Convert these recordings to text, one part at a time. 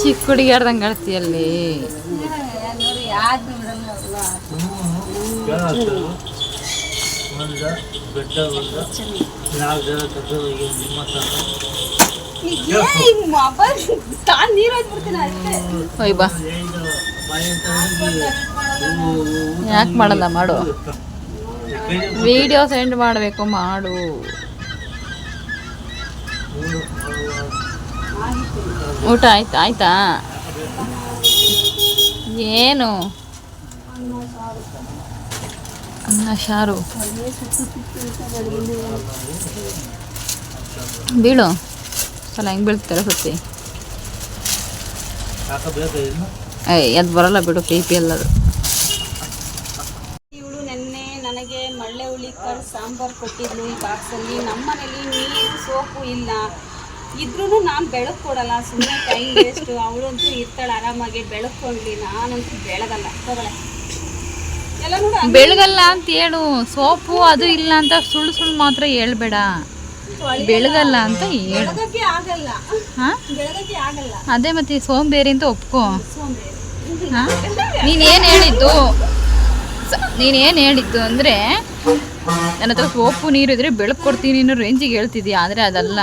ಚಿಕ್ಕ ಹುಡುಗಿಯಾರ್ದಂಗೆ ಆಡ್ತೀಯಲ್ಲಿ. ಒಂದು ಬೆಟ್ಟ ಯಾಕೆ ಮಾಡಲ್ಲ ಮಾಡು ವಿಡಿಯೋ ಸೆಂಡ್ ಮಾಡಬೇಕು, ಮಾಡು. ಊಟ ಆಯ್ತು, ಆಯ್ತಾ? ಏನು? ಅನ್ನ ಶಾರು ಬೀಳು. ಸಲ ಹೆಂಗೆ ಬೀಳ್ತಾರೆ ಸುತ್ತಿ. ಏಯ್, ಅದು ಬರಲ್ಲ ಬಿಡು ಪಿ ಪಿ ಎಲ್ಲದು ಇವಳು ನೆನ್ನೆ ನನಗೆ ಮಳ್ಳೆ ಹುಳಿ ಕರ್ ಸಾಂಬಾರು ಕೊಟ್ಟಿದ್ಲು ಈ ಬಾಕ್ಸಲ್ಲಿ. ನಮ್ಮ ಮನೇಲಿ ನೀರು ಸೋಪು ಇಲ್ಲ. ಇದ್ರೂ ನಾನು ಬೆಳಕು ಕೊಡಲ್ಲ. ಸುಮ್ಮನೆ ಟೈಮ್ ವೇಸ್ಟು ಅವಳಂತೂ ಇರ್ತಾಳೆ ಆರಾಮಾಗಿ. ಬೆಳಕೊಂಡ್ಲಿ ನಾನಂತೂ ಬೆಳಗಲ್ಲ. ತಗೊಳ್ಳೆ. ಎಲ್ಲ ನೋಡು ಬೆಳಗಲ್ಲ ಅಂತ ಹೇಳು. ಸೋಪು ಅದು ಇಲ್ಲ ಅಂತ ಸುಳ್ಳು ಸುಳ್ಳು ಮಾತ್ರ ಹೇಳ್ಬೇಡ. ಬೆಳಗಲ್ಲ ಅಂತ ಹೇಳು. ಆಗಲ್ಲ. ಅದೇ ಮತ್ತೆ ಸೋಂಬೇರಿ ಅಂತ ಒಪ್ಕೋ. ನೀನ್ ಏನ್ ಹೇಳಿದ್ದು? ಸ- ನೀನೇನು ಹೇಳಿದ್ದು ಅಂದರೆ ನನ್ನ ಹತ್ರ ಸೋಪು ನೀರು ಇದ್ರೆ ಬೆಳಕು ಕೊಡ್ತೀನಿ ಅನ್ನೋ ರೇಂಜಿಗೆ ಹೇಳ್ತಿದ್ದೀಯ ಆದರೆ ಅದಲ್ಲ.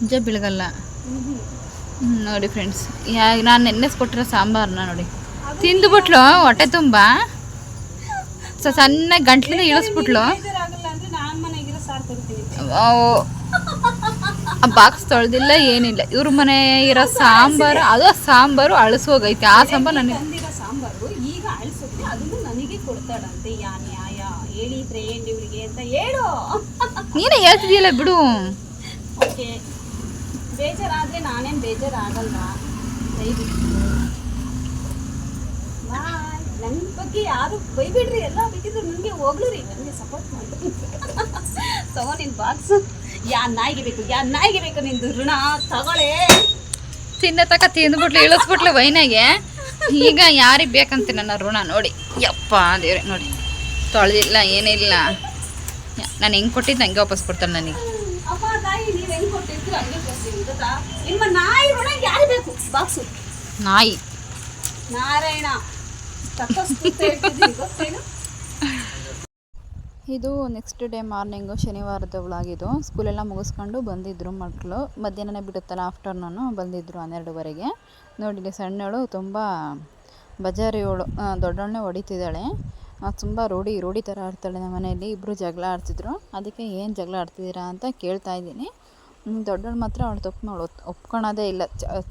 ನಿಜ ಬೆಳಗಲ್ಲ. ನೋಡಿ ಫ್ರೆಂಡ್ಸ್ ಯಾ ನಾನು ನೆನ್ನೆಸ್ಕೊಟ್ಟಿರೋ ಸಾಂಬಾರನ್ನ ನೋಡಿ. ತಿಂದುಬಿಟ್ಲು ಹೊಟ್ಟೆ ತುಂಬ? ಸೊ ಸಣ್ಣ ಗಂಟ್ಲಿಂದ ಇಳಿಸ್ಬಿಟ್ಲು. ಬಾಕ್ಸ್ ತೊಳೆದಿಲ್ಲ ಏನಿಲ್ಲ. ಇವ್ರ ಮನೆ ಇರೋ ಸಾಂಬಾರು ಅದು ಸಾಂಬಾರು ಅಳಿಸೋಗೈತೆ. ಆ ಸಾಂಬಾರು ನನಗೆ ತಂದಿರೋ ಸಾಂಬಾರು ಈಗ ಅಳಿಸುತ್ತೆ ಅದನ್ನು ನನಗೆ ಕೊಡ್ತಾಳಂತೆ ಯಾ ನ್ಯಾಯ ಹೇಳಿ ಫ್ರೆಂಡ್ ಇವಳಿಗೆ ಅಂತ ಹೇಳು ನೀನೇ ಹೇಳ್ತಿದ್ಯಲ್ಲ ಬಿಡು. ಓಕೆ. ಬೇಜಾರಾದ್ರೆ ನಾನೇನು ಬೇಜಾರಾಗಲ್ಲ ದಯವಿಟ್ಟು. ನನ್ನ ಬಗ್ಗೆ ಯಾರು ಬೈಬಿಡ್ರಿ ಎಲ್ಲ ಬೇಕಿದ್ರು ನನಗೆ ಹೋಗ್ಲಿ ನನಗೆ ಸಪೋರ್ಟ್ ಮಾಡಿ. ತಗೋ ನಿನ್ನ ಬಾಕ್ಸ್ ಯಾ ನಾಯಿಗೆ ಬೇಕು ಯಾ ನಾಯಿಗೆ ಬೇಕು ನಿಂದು ಋಣ. ತಗೊಳ್ಳೆ. ತಿನ್ನ ತಕ ತಿಂದ್ಬಿಟ್ಲು ಇಳಿಸ್ಬಿಟ್ಲು ವೈನಾಗೆ. ಈಗ ಯಾರಿಗೆ ಬೇಕಂತ ನನ್ನ ಋಣ ನೋಡಿ. ಯಪ್ಪ ದೇವ್ರೆ ನೋಡಿ. ತೊಳೆದಿಲ್ಲ ಏನಿಲ್ಲ. ನಾನು ಹೆಂಗೆ ಕೊಟ್ಟಿದ್ದು ವಾಪಸ್ ಕೊಡ್ತಾಳೆ ನನಗೆ. ಹಂಗೆ ಕೊಡ್ತೀನಿ ಗೊತ್ತಾ? ನಿಮ್ಮ ನಾಯಿ ನಾರಾಯಣ. ಇದು ನೆಕ್ಸ್ಟ್ ಡೇ ಮಾರ್ನಿಂಗು ಶನಿವಾರದ ಒಳಗಿದು. ಸ್ಕೂಲೆಲ್ಲ ಮುಗಿಸ್ಕೊಂಡು ಬಂದಿದ್ದರು ಮಕ್ಕಳು ಮಧ್ಯಾಹ್ನನೇ ಬಿಡುತ್ತಲ್ಲ ಆಫ್ಟರ್ನೂನು ಬಂದಿದ್ದರು ಹನ್ನೆರಡುವರೆಗೆ. ನೋಡಿ ಸಣ್ಣಳು ಸಣ್ಣವಳು ತುಂಬ ಬಜಾರಿಯೋಳು ದೊಡ್ಡವಳನ್ನೇ ಹೊಡಿತಿದ್ದಾಳೆ. ತುಂಬ ರೂಢಿ ರೂಢಿ ಥರ ಆಡ್ತಾಳೆ ನಮ್ಮ ಮನೆಯಲ್ಲಿ. ಇಬ್ಬರು ಜಗಳ ಆಡ್ತಿದ್ರು. ಅದಕ್ಕೆ ಏನು ಜಗಳ ಆಡ್ತಿದ್ದೀರಾ ಅಂತ ಕೇಳ್ತಾ ಇದ್ದೀನಿ. ದೊಡ್ಡವಳು ಮಾತ್ರ ಅವಳು ತಪ್ಪು ಮಾಡಿ ಒಪ್ಕೊಳ್ಳೋದೇ ಇಲ್ಲ.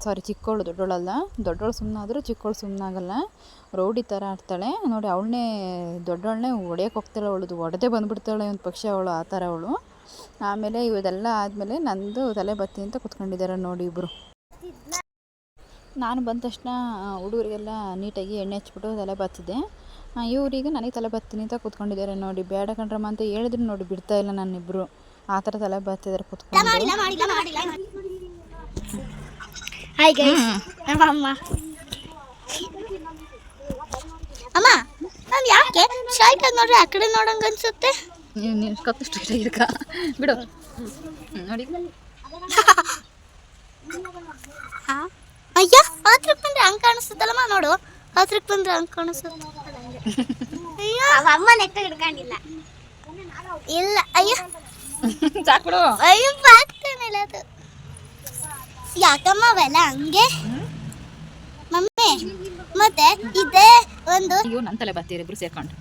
ಸಾರಿ ಚಿಕ್ಕವಳು ದೊಡ್ಡವಳಲ್ಲ ದೊಡ್ಡವಳು ಸುಮ್ಮನಾದರೂ ಚಿಕ್ಕವಳು ಸುಮ್ಮನಾಗಲ್ಲ ರೌಡಿ ಥರ ಆಡ್ತಾಳೆ. ನೋಡಿ ಅವಳನ್ನೇ ದೊಡ್ಡವಳನ್ನೇ ಹೊಡೆಯೋಕೆ ಹೋಗ್ತಾಳೆ ಅವಳದು ಹೊಡೆದೇ ಬಂದುಬಿಡ್ತಾಳೆ ಒಂದು ಪಕ್ಷ ಅವಳು, ಆ ಥರ ಅವಳು. ಆಮೇಲೆ ಇವೆಲ್ಲ ಆದಮೇಲೆ ನಂದು ತಲೆ ಬತ್ತಿ ಅಂತ ಕುತ್ಕೊಂಡಿದ್ದಾರೆ ನೋಡಿ ಇಬ್ಬರು ನಾನು ಬಂದ ತಕ್ಷಣ ಹುಡುಗರಿಗೆಲ್ಲ ನೀಟಾಗಿ ಎಣ್ಣೆ ಹಚ್ಬಿಟ್ಟು ತಲೆ ಬತ್ತಿದ್ದೆ. ಇವರಿಗೆ ನನಗೆ ತಲೆ ಬತ್ತೀನಿ ಅಂತ ಕೂತ್ಕೊಂಡಿದ್ದಾರೆ ನೋಡಿ. ಬೇಡ ಕಣ್ರಮ್ಮ ಅಂತ ಹೇಳಿದ್ರು ನೋಡಿ ಬಿಡ್ತಾ ಇಲ್ಲ ನನ್ನಿಬ್ರು. ಆ ಥರ ತಲೆ ಬತ್ತಿದ್ದಾರೆ ಕೂತ್ಕೊಂಡು. ಅಮ್ಮ. ನಾನು ಯಾಕೆ? ಶರ್ಟ್ ನೋಡ್ರೆ ಆ ಕಡೆ ನೋಡಂಗ ಅನ್ಸುತ್ತೆ. ನೀನು ಕತ್ತು ಸ್ಟ್ರೈಟ್ ಆಗಿರ್ಕ ಬಿಡು. ನೋಡಿ. ಅಯ್ಯ ಹತ್ರಕ್ಕೆ ಬಂದ್ರೆ ಹಂಗೆ ಕಾಣಿಸ್ತದಲ್ಲಮ್ಮ ನೋಡು. ಹತ್ರಕ್ಕೆ ಬಂದ್ರೆ ಹಂಗೆ ಕಾಣಿಸುತ್ತೆ. ಅಮ್ಮ ಹಿಡ್ಕೊಂಡಿಲ್ಲ. ಇಲ್ಲ ಅಯ್ಯೋ. ಸಾಕ್ಬಿಡು ಅಯ್ಯೋ ಅದು. ಯಾಕಮ್ಮ ಅವೆಲ್ಲ ಹಂಗೆ? ಮಮ್ಮಿ ಮತ್ತೆ ಇದೇ ಒಂದು ಅಯ್ಯೋ ನನ್ನ ತಲೆ ಬರ್ತೀರಿ ಇಬ್ರು ಸೇರ್ಕೊಂಡು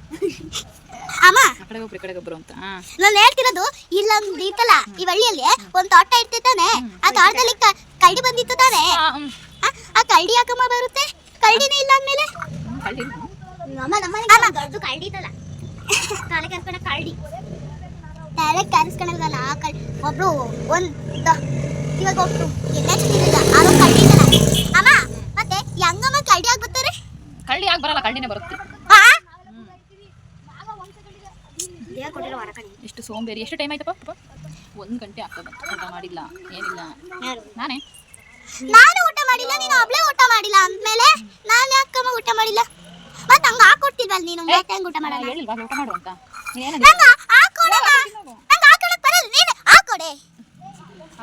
ಅಮ್ಮ. ಆ ಕಡೆ ಒಬ್ರು ಈ ಕಡೆಗೆ ಒಬ್ರು ಅಂತ. ಹಾಂ ನಾನು ಹೇಳ್ತಿರೋದು ಇಲ್ಲೊಂದು ಇತ್ತಲ್ಲ ಈ ಹಳ್ಳಿಯಲ್ಲಿ ಒಂದು ತೋಟ ಇರ್ತಿತ್ತಾನೆ ಆ ತೋಟದಲ್ಲಿ ಕ- ಕಳ್ಳಿ ಬಂದಿತ್ತು ತಾನೆ. ಆ, ಆ ಕಳ್ಳಿ ಯಾಕಮ್ಮ ಬರುತ್ತೆ? ಕಳ್ಳಿನೇ ಇಲ್ಲ ಅಂದ್ಮೇಲೆ? ದೊಡ್ಡ ಕಳ್ಳಿ ಇತ್ತಲ್ಲ ತಲೆ ಕರ್ಕೊಂಡ ಕಳ್ಳಿ. ತಲೆ ಕರ್ಸ್ಕೊಳಲ್ವಲ್ಲ ಆ ಕಳ್ಳಿ. ಒಬ್ರು ಒಂದು ಇವಾಗ ಒಬ್ರು ಎಲ್ಲ ಚೆನ್ನಾಗಿಲ್ಲ ಆರೋ ಕಳ್ಳಿ ಇತ್ತಲ್ಲ ಅಮ್ಮ ಮತ್ತೆ ಹೆಂಗಮ್ಮ ಕಳ್ಳಿ ಆಗ್ಬಿಡ್ತಾರೆ ಕಳ್ಳಿ ಆಗಿ ಬರಲ್ಲ ಕಳ್ಳಿನೇ ಬರುತ್ತೆ. ಹಾ ಎಷ್ಟು ಸೋಂಬೇರಿ ಎಷ್ಟು ಟೈಮ್ ಆಯ್ತಪ್ಪ? ಪಾಪ ಒಂದು ಗಂಟೆ ಆಗ್ತದೆ ಊಟ ಮಾಡಿಲ್ಲ ಏನಿಲ್ಲ. ನಾನೇ. ನಾನು ಊಟ ಮಾಡಿಲ್ಲ ನೀನು ಒಬ್ಳೆ ಊಟ ಮಾಡಿಲ್ಲ ಅಂದಮೇಲೆ ನಾನು ಯಾಕಮ್ಮ ಊಟ ಮಾಡಿಲ್ಲ? ಮತ್ತೆ ಹಂಗ ಹಾಕೊಡ್ತಿಲ್ವಲ್ಲ ನೀನು ಮತ್ತೆ ಹೆಂಗ್ ಊಟ ಮಾಡೋಣ? ಹೇಳಿಲ್ವಾ? ಊಟ ಮಾಡು ಅಂತ. ನೀನೇನು ನಂಗ ಹಾಕೊಡಲ್ಲ ನಂಗ ಹಾಕೊಡಕ್ ಬರಲ್ಲ ನೀನು ಹಾಕೊಡೆ.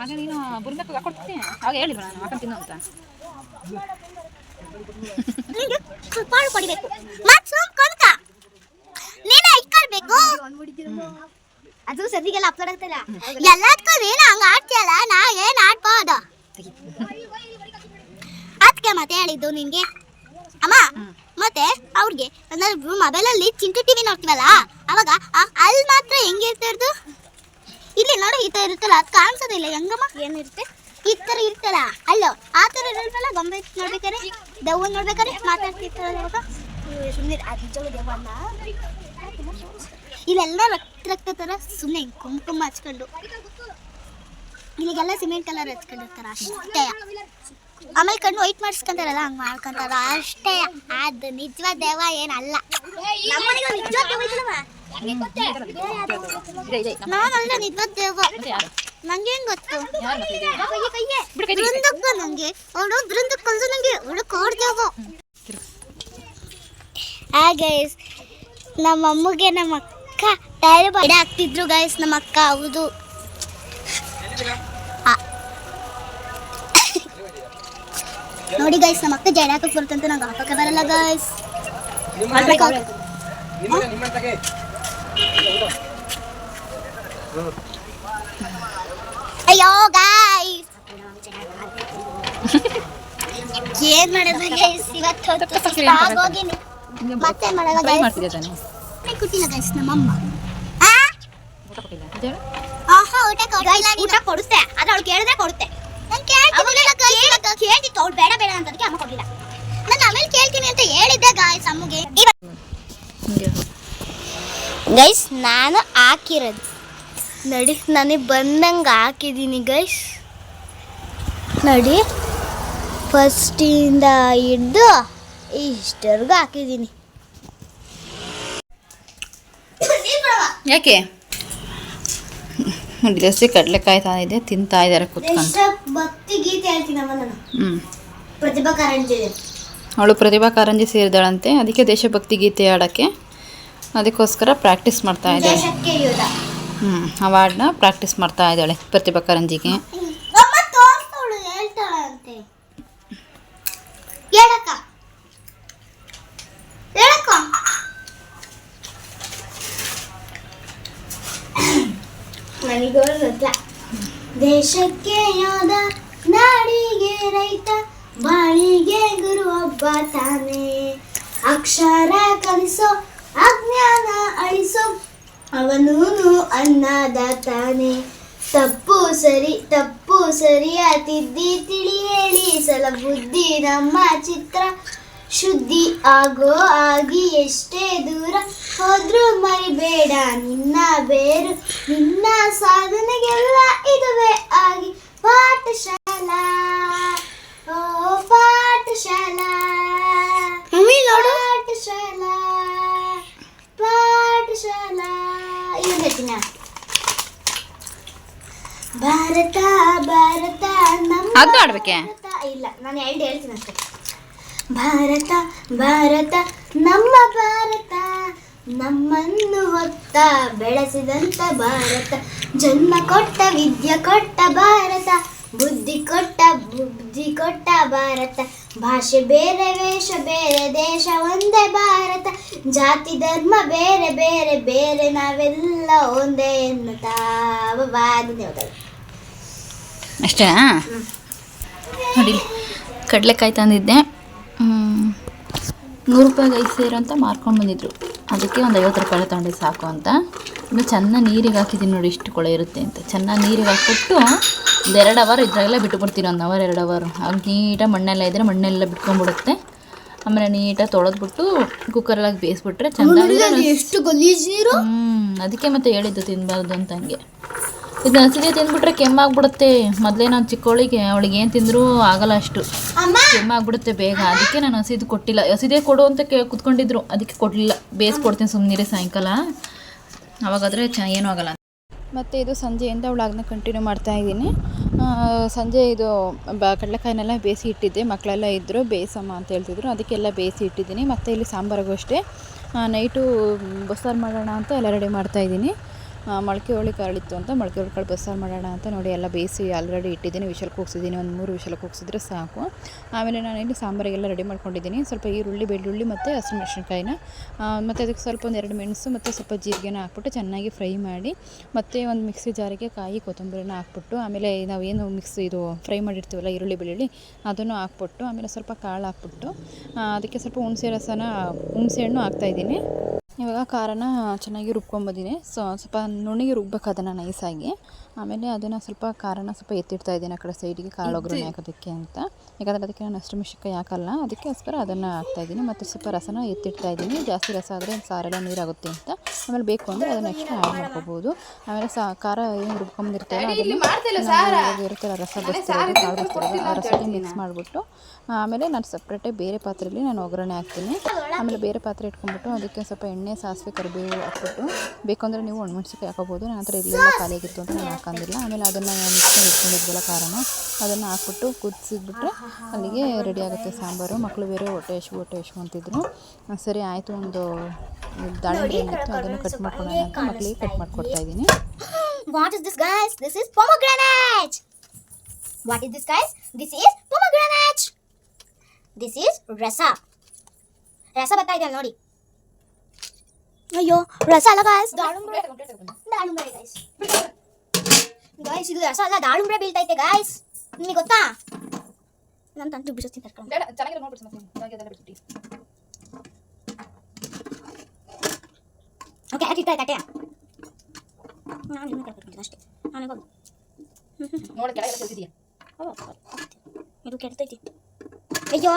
ಆಗ ನೀನು ಬುರ್ಬೇಕು ಹಾಕೊಡ್ತೀನಿ. ಆಗ ಹೇಳಿಲ್ವ ನಾನು? ಹಾಕೊಂಡು ತಿನ್ನು ಅಂತ. ಪಾಳು ಕೊಡಿಬೇಕು. ಸುಮ್ ನೀನೇ ಇಟ್ಕೊಳ್ಬೇಕು. ಅದು ಸದ್ಯಗೆಲ್ಲ ಅಪ್ಲೋಡ್ ಆಗ್ತಿಲ್ಲ ಎಲ್ಲದಕ್ಕೂ ನೀನು ಹಂಗ ಆಡ್ತೀಯಲ್ಲ ನಾ ಏನ್ ಆಡ್ಬೋದು? ಅದಕ್ಕೆ ಮತ್ತೆ ಹೇಳಿದ್ದು ನಿನ್ಗೆ? ಅಮ್ಮ ಮತ್ತೆ ಅವ್ರಿಗೆ ಮೊಬೈಲ್ ಮೊಬೈಲಲ್ಲಿ ಚಿಂಟು ಟಿವಿ ನೋಡ್ತೀವಲ್ಲ ಅವಾಗ ಅಲ್ಲಿ ಮಾತ್ರ ಹೆಂಗಿರ್ತಿರ್ದು ಇಲ್ಲಿ ನೋಡು ಈ ತರ ಇರುತ್ತಲ್ಲ ಅದು ಕಾಣಿಸೋದಿಲ್ಲ ಹೆಂಗಮ್ಮ? ಏನಿರುತ್ತೆ? ಈ ತರ ಇರ್ತಲ್ಲ ಅಲ್ಲೋ ಆ ತರ ಇರಲ್ವಲ್ಲ ಗೊಂಬೆ ನೋಡ್ಬೇಕಾರೆ ದೆವ್ವ ನೋಡ್ಬೇಕಾರೆ ಮಾತಾಡ್ತಿರ್ತಾರಲ್ಲ ಸುಮ್ಮನೆ ಇಲ್ಲೆಲ್ಲ ರಕ್ತ ರಕ್ತ ತರ ಸುಮ್ಮನೆ ಕುಂಕುಮ ಹಚ್ಕೊಂಡು ಇಲ್ಲಿಗೆಲ್ಲ ಸಿಮೆಂಟ್ ಕಲರ್ ಹಚ್ಕೊಂಡಿರ್ತಾರ ಅಷ್ಟೇ. ಆಮೇಲೆ ಕಣ್ಣು ವೈಟ್ ಮಾಡಿಸ್ಕೊಂತಾರಲ್ಲ, ಹಂಗ್ ಮಾಡ್ಕೊಂತಾರ. ಅಷ್ಟೇ. ಅದು ನಿಜವಾದ ದೇವ ಏನಲ್ಲ. ನಾವಲ್ಲ ನಿಜವಾದ ದೇವ. ನಂಗೇನ್ ಗೊತ್ತು. ಬೃಂದಕ್ಕ ನಂಗೆ. ಅವಳು ಬೃಂದಕ್ಕೆ ಕಲ್ಸು ನಂಗೆ ಅವಳು ಕೋಡ್ದೇವು ಆ ಗೈಸ್ ನಮ್ಮ ಅಮ್ಮಗೆ ನಮ್ಮ ಅಕ್ಕ ಟೈರ್ ಬಡ ಹಾಕ್ತಿದ್ರು ಗೈಸ್ ನಮ್ಮ ಅಕ್ಕ ಹೌದು. ನೋಡಿ ಗೈಸ್ ನಮ್ಮ ಅಕ್ಕ ಜೈನ್ ಹಾಕಕ್ ಬರುತ್ತಂತ ನಂಗೆ ಹಾಕಕ್ಕೆ ಬರಲ್ಲ ಗೈಸ್ ಅಯ್ಯೋ ಗಾಯ್ಸ್ ಏನ್ ಮಾಡೋದು ಗೈಸ್ ಇವತ್ತು ಸುಸ್ತಾಗೋಗಿನಿ ಮತ್ತೆ ಮಾಡೋದು ಗೈಸ್ ಮಾಡ್ತಿದ್ದೆ ಕೊಟ್ಟಿಲ್ಲ ಗೈಸ್ ನಮ್ಮಮ್ಮ? ಊಟ ಅದೇ. ಆಹಾ ಊಟ ಕೊಡುತ್ತೆ. ಆದ್ರೆ ಅವಳು ಕೇಳಿದ್ರೆ ಕೊಡುತ್ತೆ. ಗೈಸ್ ನಾನು ಹಾಕಿರೋದು. ನಡಿ ನನಗೆ ಬಂದಂಗೆ ಹಾಕಿದ್ದೀನಿ ಗೈಸ್. ನೋಡಿ ಫಸ್ಟಿಂದ ಹಿಡ್ದು ಇಷ್ಟರ್ಗೂ ಹಾಕಿದ್ದೀನಿ. ಯಾಕೆ? ನೋಡಿ ದೋಸೆ ಕಡಲೆಕಾಯಿ ತಾನಿದೆ ತಿಂತಾ ಇದ್ದಾರೆ ಹ್ಞೂ ಪ್ರತಿಭಾ ಕಾರಂಜಿ. ಅವಳು ಪ್ರತಿಭಾ ಕಾರಂಜಿ ಸೇರಿದಾಳಂತೆ ಅದಕ್ಕೆ ದೇಶಭಕ್ತಿ ಗೀತೆ ಹಾಡೋಕ್ಕೆ. ಅದಕ್ಕೋಸ್ಕರ ಪ್ರಾಕ್ಟೀಸ್ ಮಾಡ್ತಾ ಇದ್ದಾಳೆ. ಹ್ಞೂ ಅವಾರ್ಡ್ನ ಪ್ರಾಕ್ಟೀಸ್ ಮಾಡ್ತಾ ಇದ್ದಾಳೆ ಪ್ರತಿಭಾ ಕಾರಂಜಿಗೆ. ದೇಶಕ್ಕೆ ಯೋಧ ನಾಡಿಗೆ ರೈತ ಬಾಳಿಗೆ ಗುರು ಒಬ್ಬ ತಾನೇ. ಅಕ್ಷರ ಕಲಿಸೋ ಅಜ್ಞಾನ ಅಳಿಸೋ. ಅವನೂನು ಅನ್ನದಾತಾನೆ ತಪ್ಪು ಸರಿ, ತಪ್ಪು ಸರಿಯ ತಿದ್ದಿ ತಿಳಿ ಹೇಳಿ ಸಲ ಬುದ್ಧಿ ನಮ್ಮ ಚಿತ್ರ. ಶುದ್ಧಿ ಆಗೋ ಆಗಿ ಎಷ್ಟೇ ದೂರ ಹೋದ್ರೂ ಮರಿಬೇಡ. ನಿನ್ನ ಬೇರು, ನಿನ್ನ ಸಾಧನೆಗೆಲ್ಲ ಇದುವೆ ಆಗಿ. ಪಾಠಶಾಲಾ ಭಾರತ ಭಾರತ ನಮ್ಮ ಅದು ಆಡ್ಬೇಕೆ ಇಲ್ಲ ನಾನು ಎರಡು ಹೇಳ್ತೀನಿ ಅಷ್ಟೇ. ಭಾರತ ಭಾರತ ನಮ್ಮ ಭಾರತ. ನಮ್ಮನ್ನು ಹೊತ್ತ ಬೆಳೆಸಿದಂತ ಭಾರತ. ಜನ್ಮ ಕೊಟ್ಟ ವಿದ್ಯೆ ಕೊಟ್ಟ ಭಾರತ. ಬುದ್ಧಿ ಕೊಟ್ಟ ಬುದ್ಧಿ ಕೊಟ್ಟ ಭಾರತ. ಭಾಷೆ ಬೇರೆ, ವೇಷ ಬೇರೆ, ದೇಶ ಒಂದೇ ಭಾರತ. ಜಾತಿ, ಧರ್ಮ ಬೇರೆ ಬೇರೆ ಬೇರೆ, ನಾವೆಲ್ಲ ಒಂದೇ ಎನ್ನುತ್ತಾ ಅಷ್ಟೇ ನೋಡಿ, ಕಡಲೆಕಾಯಿ ತಂದಿದ್ದೆ. ನೂರು ರೂಪಾಯಿಗೆ ಐದು ಸೇರು ಅಂತ ಮಾರ್ಕೊಂಡು ಬಂದಿದ್ರು. ಅದಕ್ಕೆ ಒಂದು ಐವತ್ತು ರೂಪಾಯಿ ತೊಗೊಂಡಿದ್ದು ಸಾಕು ಅಂತ. ಇನ್ನು ಚೆನ್ನಾಗಿ ನೀರಿಗೆ ಹಾಕಿದ್ದೀನಿ ನೋಡಿ ಇಷ್ಟು ಕೊಳೆ ಇರುತ್ತೆ ಅಂತ. ಚೆನ್ನಾಗಿ ನೀರಿಗೆ ಹಾಕ್ಬಿಟ್ಟು ಒಂದು ಎರಡು ಅವರ್ ಇದ್ರಾಗೆಲ್ಲ ಬಿಟ್ಬಿಡ್ತೀನಿ ಒಂದು ಅವರ್ ಎರಡು ಅವರ್ ಆಗ ನೀಟಾಗಿ ಮಣ್ಣೆಲ್ಲ ಇದ್ದರೆ ಮಣ್ಣೆಲ್ಲ ಬಿಟ್ಕೊಂಡ್ಬಿಡುತ್ತೆ. ಆಮೇಲೆ ನೀಟಾಗಿ ತೊಳೆದ್ಬಿಟ್ಟು ಕುಕ್ಕರಲ್ಲಿ ಬೇಯಿಸ್ಬಿಟ್ರೆ ಚೆನ್ನಾಗಿ ಎಷ್ಟು ಗಲೀಜ್ ನೀರು. ಹ್ಮ್ ಅದಕ್ಕೆ ಮತ್ತೆ ಹೇಳಿದ್ದು ತಿನ್ನಬಾರ್ದು ಅಂತ ಹಂಗೆ. ಇದು ಹಸಿದೆ ತಿಂದ್ಬಿಟ್ರೆ ಕೆಮ್ಮಾಗ್ಬಿಡುತ್ತೆ. ಮೊದಲೇ ನಾನು ಚಿಕ್ಕವಳಿಗೆ ಅವಳಿಗೆ ಏನು ತಿಂದರೂ ಆಗಲ್ಲ ಅಷ್ಟು. ಅಮ್ಮ! ಕೆಮ್ಮಾಗ್ಬಿಡುತ್ತೆ ಬೇಗ. ಅದಕ್ಕೆ ನಾನು ಹಸಿದು ಕೊಟ್ಟಿಲ್ಲ. ಹಸಿದೆ ಕೊಡು ಅಂತ ಕೇ ಕುತ್ಕೊಂಡಿದ್ರು. ಅದಕ್ಕೆ ಕೊಡಲಿಲ್ಲ. ಬೇಯಿಸ್ಕೊಡ್ತೀನಿ ಸುಮ್ಮನೆ ಸಾಯಂಕಾಲ. ಅವಾಗಾದರೆ ಚ ಏನೂ ಆಗಲ್ಲ ಮತ್ತು ಇದು ಸಂಜೆಯಿಂದ ವ್ಲಾಗ್ನ ಕಂಟಿನ್ಯೂ ಮಾಡ್ತಾ ಇದ್ದೀನಿ. ಸಂಜೆ ಇದು ಬ ಕಡಲೆಕಾಯಿನೆಲ್ಲ ಬೇಯಿಸಿ ಇಟ್ಟಿದ್ದೆ. ಮಕ್ಕಳೆಲ್ಲ ಇದ್ದರು ಬೇಯಿಸಮ್ಮ ಅಂತ ಹೇಳ್ತಿದ್ರು. ಅದಕ್ಕೆಲ್ಲ ಬೇಯಿಸಿ ಇಟ್ಟಿದ್ದೀನಿ. ಮತ್ತು ಇಲ್ಲಿ ಸಾಂಬಾರಿಗೂ ಅಷ್ಟೇ. ನೈಟು ಬಸ್ಸಾರು ಮಾಡೋಣ ಅಂತ ಎಲ್ಲ ರೆಡಿ ಮಾಡ್ತಾಯಿದ್ದೀನಿ ಮೊಳಕೆ ಹುಳಿ ಕಾಳಿತ್ತು ಅಂತ ಮೊಳಕೆ ಹೋಳಿ ಕಾಳು ಬಸ್ಸಾರು ಮಾಡೋಣ ಅಂತ ನೋಡಿ ಎಲ್ಲ ಬೇಯಿಸಿ ಆಲ್ರೆಡಿ ಇಟ್ಟಿದ್ದೀನಿ ವಿಷಲ್ ಕೂಗ್ಸಿದ್ದೀನಿ ಒಂದು ಮೂರು ವಿಷಲ್ ಕೂಗ್ಸಿದ್ರೆ ಸಾಕು. ಆಮೇಲೆ ನಾನು ಇಲ್ಲಿ ಸಾಂಬಾರಿಗೆಲ್ಲ ರೆಡಿ ಮಾಡ್ಕೊಂಡಿದ್ದೀನಿ. ಸ್ವಲ್ಪ ಈರುಳ್ಳಿ, ಬೆಳ್ಳುಳ್ಳಿ ಮತ್ತು ಹಸಿಮೆಣಸಿನ್ಕಾಯಿನ ಮತ್ತು ಅದಕ್ಕೆ ಸ್ವಲ್ಪ ಒಂದು ಎರಡು ಮೆಣಸು ಮತ್ತು ಸ್ವಲ್ಪ ಜೀರಿಗೆನ ಹಾಕ್ಬಿಟ್ಟು ಚೆನ್ನಾಗಿ ಫ್ರೈ ಮಾಡಿ, ಮತ್ತು ಒಂದು ಮಿಕ್ಸಿ ಜಾರಿಗೆ ಕಾಯಿ, ಕೊತ್ತಂಬರಿನ ಹಾಕ್ಬಿಟ್ಟು, ಆಮೇಲೆ ನಾವೇನು ಮಿಕ್ಸ್ ಇದು ಫ್ರೈ ಮಾಡಿರ್ತೀವಲ್ಲ ಈರುಳ್ಳಿ, ಬೆಳ್ಳುಳ್ಳಿ, ಅದನ್ನು ಹಾಕ್ಬಿಟ್ಟು, ಆಮೇಲೆ ಸ್ವಲ್ಪ ಕಾಳು ಹಾಕ್ಬಿಟ್ಟು ಅದಕ್ಕೆ ಸ್ವಲ್ಪ ಹುಣಸೆ ರಸನ, ಹುಣಸೆ ಹಣ್ಣು ಹಾಕ್ತಾಯಿದ್ದೀನಿ ಇವಾಗ ಖಾರನ ಚೆನ್ನಾಗಿ ರುಬ್ಕೊಂಬಂದಿನಿ. ಸೊ ಸ್ವಲ್ಪ ನುಣ್ಣಗೆ ರುಬ್ಬೇಕು ಅದನ್ನು ನೈಸಾಗಿ ಆಮೇಲೆ ಅದನ್ನು ಸ್ವಲ್ಪ ಖಾರನ ಸ್ವಲ್ಪ ಎತ್ತಿಡ್ತಾ ಇದ್ದೀನಿ ಆ ಕಡೆ ಸೈಡಿಗೆ ಕಾಳು ಒಗ್ಗರಣೆ ಹಾಕೋದಕ್ಕೆ ಅಂತ. ಯಾಕಂದರೆ ಅದಕ್ಕೆ ನಾನು ಅಷ್ಟು ಮಿಶ್ರಕಾಯಿ ಹಾಕಲ್ಲ. ಅದಕ್ಕೋಸ್ಕರ ಅದನ್ನು ಹಾಕ್ತಾಯಿದ್ದೀನಿ ಮತ್ತು ಸ್ವಲ್ಪ ರಸನ ಎತ್ತಿಡ್ತಾ ಇದ್ದೀನಿ. ಜಾಸ್ತಿ ರಸ ಆದರೆ ಸಾರೆಲ್ಲ ನೀರಾಗುತ್ತೆ ಅಂತ. ಆಮೇಲೆ ಬೇಕು ಅಂದರೆ ಅದನ್ನು ಎಕ್ಸ್ಟ್ರಾ ಆ್ಯಡ್ ಮಾಡ್ಕೋಬೋದು. ಆಮೇಲೆ ಸಾ ಖಾರ ಏನು ರುಬ್ಕೊಂಬಂದಿರ್ತೇವೆ ಅದನ್ನು ಇರುತ್ತಲ್ಲ ರಸ ಬಸ್ತಿರೋದು ಕಾಳು ಬಸ್ತಿರೋದು ಆ ರಸಕ್ಕೆ ಮಿಕ್ಸ್ ಮಾಡಿಬಿಟ್ಟು. ಆಮೇಲೆ ನಾನು ಸಪ್ರೇಟಾಗಿ ಬೇರೆ ಪಾತ್ರೆಯಲ್ಲಿ ನಾನು ಒಗ್ಗರಣೆ ಹಾಕ್ತೀನಿ. ಆಮೇಲೆ ಬೇರೆ ಪಾತ್ರೆ ಇಟ್ಕೊಂಡ್ಬಿಟ್ಟು ಅದಕ್ಕೆ ಸ್ವಲ್ಪ ಎಣ್ಣೆ ಸಾಸಿವೆ ಕರಿಬೇವು ಹಾಕ್ಬಿಟ್ಟು. ಬೇಕಂದರೆ ನೀವು ಒಣಮೆಣ್ಸಿಕಾಯಿ ಹಾಕೋಬೋದು. ನನ್ನ ಹತ್ರ ಇಲ್ಲೆಲ್ಲ ಖಾಲಿಯಾಗಿತ್ತು ಅಂತ ನಾನು ಹಾಕೊಂಡಿಲ್ಲ ಆಮೇಲೆ ಅದನ್ನು ಮಿಕ್ಸ್ ಮಾಡಿ ಇಟ್ಕೊಂಡಿದ್ವಲ್ಲ ಖಾರನ ಅದನ್ನು ಹಾಕ್ಬಿಟ್ಟು ಕುದಿಸಿದ್ಬಿಟ್ರೆ ಅಲ್ಲಿಗೆ ರೆಡಿ ಆಗುತ್ತೆ ಸಾಂಬಾರು. ಮಕ್ಕಳು ಬೇರೆ ಹೊಟ್ಟೆ ಎಷ್ಟು ಹೊಟ್ಟೆ ಹಶು ಅಂತಿದ್ರು. ಸರಿ ಆಯಿತು ಒಂದು ದಾಳಿಂಬೆ ಏನಿತ್ತು ಅದನ್ನು ಕಟ್ ಮಾಡ್ಕೊಳ್ಳೋಣ ಅಂತ ಮಕ್ಕಳಿಗೆ ಕಟ್ ಮಾಡ್ಕೊಡ್ತಾ ಇದ್ದೀನಿ. What is this, guys? This is pomegranate. What is this, guys? This is pomegranate. This is ರಸ ರಸ ಬರ್ತಾ ಇದೆ ನೋಡಿ. ಅಯ್ಯೋ ರಸ ಅಲ್ಲ ಗಾಯ್ಸ್ ದಾಳಿಂಬೆ ದಾಳಿಂಬೆ ಗಾಯ್ಸ್ ಗಾಯ್ಸ್ ಇದು ರಸ ಅಲ್ಲ ದಾಳಿಂಬೆ ಬೀಳ್ತೈತೆ ಗಾಯ್ಸ್ ನಿಮಗೆ ಗೊತ್ತಾ? ನಾನು ತಂತು ಬಿಡಿಸ್ತೀನಿ ಕರ್ಕೊಂಡು ಓಕೆ ಹಾಕಿರ್ತಾ ತಟ್ಟೆ ನಾನು. ಇನ್ನೂ ಕರ್ಕೊಂಡು ಅಷ್ಟೇ. ನನಗೆ ಓ, ಇದು ಕೆಡ್ತೈತಿ ಅಯ್ಯೋ!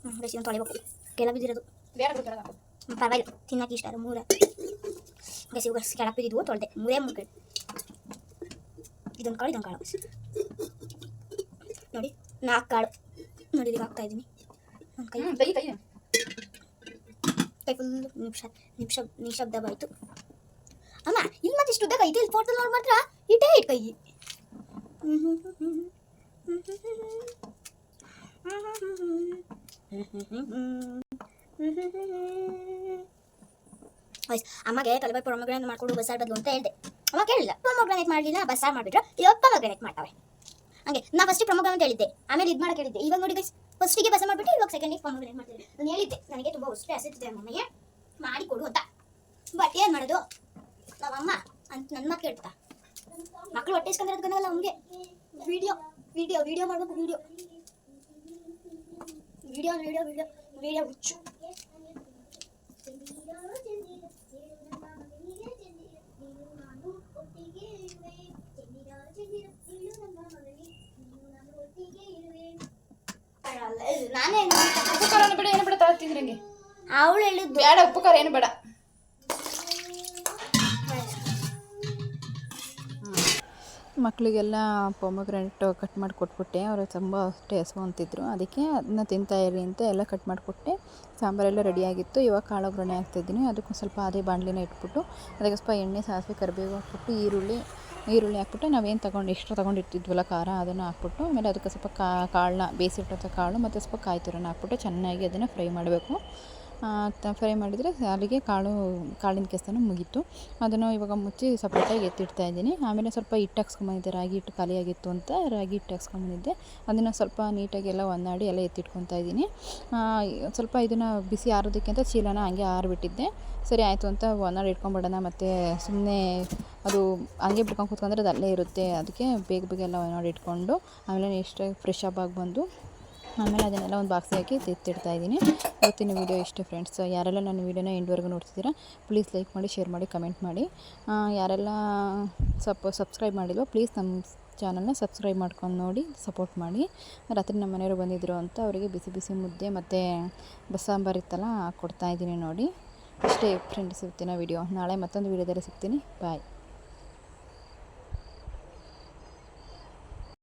ಹ್ಮ್, ಬೇಸಿ ಒಂದು ತೊಳಿಬೇಕು. ಕೆಳ ಬಿದ್ದಿರೋದು. ಹ್ಮ್, ಪರವಾಗಿಲ್ಲ ತಿನ್ನಕ್ಕೆ ಇಷ್ಟ ಅದು ಮೂರ ಬೇಸಿ ಇವಾಗ ಕೆಳಗೆ ಬಿದ್ದಿದ್ವು ತೊಳೆದೆ ಮೂರೇ ಮೂರು ಕಡೆ ಇದೊಂದು ಕಾಳು ಇದೊಂದು ಕಾಳು ನೋಡಿ ನಾಲ್ಕು ಕಾಳು ನೋಡಿ ಇದೀಗ ಹಾಕ್ತಾ ಇದ್ದೀನಿ ನನ್ನ ಕೈ ಕೈ ಫುಲ್ ನಿಮಿಷ ನಿಮಿಷ ನಿಶಬ್ದ ಬಾಯ್ತು ಅಮ್ಮ ಇಲ್ಲಿ ಮತ್ತೆ ಇಷ್ಟು ಉದ್ದಾಗ ಐತೆ ಇಲ್ಲಿ ಫೋಟೋ ನೋಡಿ ಮಾತ್ರ ಇಟೇ ಇಟ್ ಕೈ ವಯಸ್ ಅಮ್ಮಗೆ ತಲೆಬಾಯಿ ಪ್ರೊಮಗ್ರಾನೇಟ್ ಮಾಡ್ಕೊಂಡು, ಬಸ್ಸಾರು ಬದಲು ಅಂತ ಹೇಳಿದೆ. ಅಮ್ಮ ಕೇಳಿಲ್ಲ. ಪ್ರೊಮಗ್ರಾನೇಟ್ ಮಾಡಲಿಲ್ಲ, ಬಸ್ಸಾರು ಮಾಡಿಬಿಟ್ರೆ. ಇವಾಗ ಪ್ರೊಮಗ್ರಾನೇಟ್ ಮಾಡ್ತಾವೆ ಹಂಗೆ, ನಾ ಫಸ್ಟ್ ಅಂತ ಹೇಳಿದ್ದೆ. ಆಮೇಲೆ ಇದು ಮಾಡಕ್ಕೆ ಹೇಳಿದ್ದೆ. ಇವಾಗ ನೋಡಿ ಗೈಸ್ ಫಸ್ಟಿಗೆ ಬಸ ಮಾಡಿಬಿಟ್ಟು ಇವಾಗ ಸೆಕೆಂಡಿಗೆ ಪ್ರೊಮಗ್ರಾನೇಟ್ ಮಾಡ್ತಿದ್ದೆ ನಾನು ಹೇಳಿದ್ದೆ, ನನಗೆ ತುಂಬ ಅಷ್ಟೇ ಹಸಿತಿದೆ ಅಮ್ಮನಿಗೆ ಮಾಡಿ ಕೊಡು ಅಂತ. ಬಟ್ ಏನು ಮಾಡೋದು? ನಮ್ಮಮ್ಮ ಅಂತ ನನ್ನ ಮಾತು ಕೇಳ್ತಾ? ಮಕ್ಕಳು ಹೊಟ್ಟೆ ಇಸ್ಕೊಂಡಿರೋದು ಗೊತ್ತಾಗಲ್ಲ ಅವ್ನಿಗೆ? ವಿಡಿಯೋ ವಿಡಿಯೋ ವಿಡಿಯೋ ಮಾಡಬೇಕು video video video video video ಹುಚ್ಚು ನಾನೇ ಉಪಕಾರ ಬೇಡ ಏನು ಬೇಡ ತಿಂದ್ರಂಗೆ ಅವಳು ಹೇಳಿದ್ದು ಬೇಡ ಉಪಕಾರ ಏನು ಬೇಡ ಮಕ್ಕಳಿಗೆಲ್ಲ ಪೊಮೊಗ್ರೆಂಟು ಕಟ್ ಮಾಡಿ ಕೊಟ್ಬಿಟ್ಟೆ ಅವರು ತುಂಬ ಅಷ್ಟೇ ಅಂತಿದ್ರು. ಅದಕ್ಕೆ ಅದನ್ನ ತಿಂತಾ ಇರಿ ಅಂತ ಎಲ್ಲ ಕಟ್ ಮಾಡಿಕೊಟ್ಟೆ. ಸಾಂಬಾರೆಲ್ಲ ರೆಡಿಯಾಗಿತ್ತು. ಇವಾಗ ಕಾಳು ಒಗ್ಗರಣೆ ಹಾಕ್ತಿದ್ದೀನಿ. ಅದಕ್ಕೆ ಸ್ವಲ್ಪ ಅದೇ ಬಾಣಲಿನ ಇಟ್ಬಿಟ್ಟು, ಅದಕ್ಕೆ ಸ್ವಲ್ಪ ಎಣ್ಣೆ, ಸಾಸಿವೆ, ಕರಿಬೇವು ಹಾಕ್ಬಿಟ್ಟು, ಈರುಳ್ಳಿ ಈರುಳ್ಳಿ ಹಾಕ್ಬಿಟ್ಟು ನಾವೇನು ತೊಗೊಂಡು ಎಷ್ಟು ತೊಗೊಂಡಿರ್ತಿದ್ವಲ್ಲ ಖಾರ ಅದನ್ನು ಹಾಕ್ಬಿಟ್ಟು, ಆಮೇಲೆ ಅದಕ್ಕೆ ಸ್ವಲ್ಪ ಕಾಳನ್ನ ಬೇಯಿಸಿಟ್ಟಂಥ ಕಾಳು ಮತ್ತು ಸ್ವಲ್ಪ ಕಾಯಿ ತುರನ ಹಾಕ್ಬಿಟ್ಟು ಚೆನ್ನಾಗಿ ಅದನ್ನು ಫ್ರೈ ಮಾಡಬೇಕು. ಫ್ರೈ ಮಾಡಿದರೆ ಅಲ್ಲಿಗೆ ಕಾಳು, ಕಾಳಿನ ಕೆಸ್ತನೂ ಮುಗೀತು. ಅದನ್ನು ಇವಾಗ ಮುಚ್ಚಿ ಸಪ್ರೇಟಾಗಿ ಎತ್ತಿಡ್ತಾ ಇದ್ದೀನಿ. ಆಮೇಲೆ ಸ್ವಲ್ಪ ಹಿಟ್ಟು ಹಾಕ್ಸ್ಕೊಂಬಂದಿದ್ದೆ, ರಾಗಿ ಹಿಟ್ಟು ಖಾಲಿಯಾಗಿತ್ತು ಅಂತ ರಾಗಿ ಹಿಟ್ಟು ಹಾಕ್ಸ್ಕೊಂಬಂದಿದ್ದೆ. ಅದನ್ನು ಸ್ವಲ್ಪ ನೀಟಾಗಿ ಎಲ್ಲ ಒಂದಾಡಿ ಎಲ್ಲ ಎತ್ತಿಟ್ಕೊತಾ ಇದ್ದೀನಿ. ಸ್ವಲ್ಪ ಇದನ್ನು ಬಿಸಿ ಆರೋದಕ್ಕೆ ಅಂತ ಚೀಲನ ಹಂಗೆ ಆರಿಬಿಟ್ಟಿದ್ದೆ. ಸರಿ, ಆಯಿತು ಅಂತ ಒಂದಾಡಿ ಇಟ್ಕೊಂಬಿಡೋಣ. ಮತ್ತು ಸುಮ್ಮನೆ ಅದು ಹಂಗೆ ಬಿಟ್ಕೊಂಡು ಕೂತ್ಕೊಂಡ್ರೆ ಅದು ಅಲ್ಲೇ ಇರುತ್ತೆ. ಅದಕ್ಕೆ ಬೇಗ ಬೇಗ ಎಲ್ಲ ಒಂದಾಡಿ ಇಟ್ಕೊಂಡು ಆಮೇಲೆ ನೆಕ್ಸ್ಟ್ ಫ್ರೆಶ್ ಅಪ್ ಆಗಿ ಬಂದು ಆಮೇಲೆ ಅದನ್ನೆಲ್ಲ ಒಂದು ಬಾಕ್ಸಿಗೆ ಹಾಕಿ ತೆತ್ತಿಡ್ತಾ ಇದ್ದೀನಿ. ಇವತ್ತಿನ ವೀಡಿಯೋ ಇಷ್ಟು ಫ್ರೆಂಡ್ಸ್ ಯಾರೆಲ್ಲ ನನ್ನ ವೀಡಿಯೋನ ಎಂಡ್ವರೆಗೂ ನೋಡ್ತಿದ್ದೀರಾ ಪ್ಲೀಸ್ ಲೈಕ್ ಮಾಡಿ ಶೇರ್ ಮಾಡಿ ಕಮೆಂಟ್ ಮಾಡಿ. ಯಾರೆಲ್ಲ ಸಪ್ ಸಬ್ಸ್ಕ್ರೈಬ್ ಮಾಡಿಲ್ವೋ ಪ್ಲೀಸ್ ನಮ್ಮ ಚಾನಲ್ನ ಸಬ್ಸ್ಕ್ರೈಬ್ ಮಾಡ್ಕೊಂಡು ನೋಡಿ ಸಪೋರ್ಟ್ ಮಾಡಿ. ರಾತ್ರಿ ನಮ್ಮ ಮನೆಯವರು ಬಂದಿದ್ದರು ಅಂತ ಅವರಿಗೆ ಬಿಸಿ ಬಿಸಿ ಮುದ್ದೆ ಮತ್ತು ಬಸ್ಸಾಂಬಾರು ಇತ್ತಲ್ಲ, ಕೊಡ್ತಾ ಇದ್ದೀನಿ ನೋಡಿ. ಅಷ್ಟೇ ಫ್ರೆಂಡ್ಸ್ ಇವತ್ತಿನ ವೀಡಿಯೋ ನಾಳೆ ಮತ್ತೊಂದು ವೀಡಿಯೋದಲ್ಲಿ ಸಿಗ್ತೀನಿ. ಬಾಯ್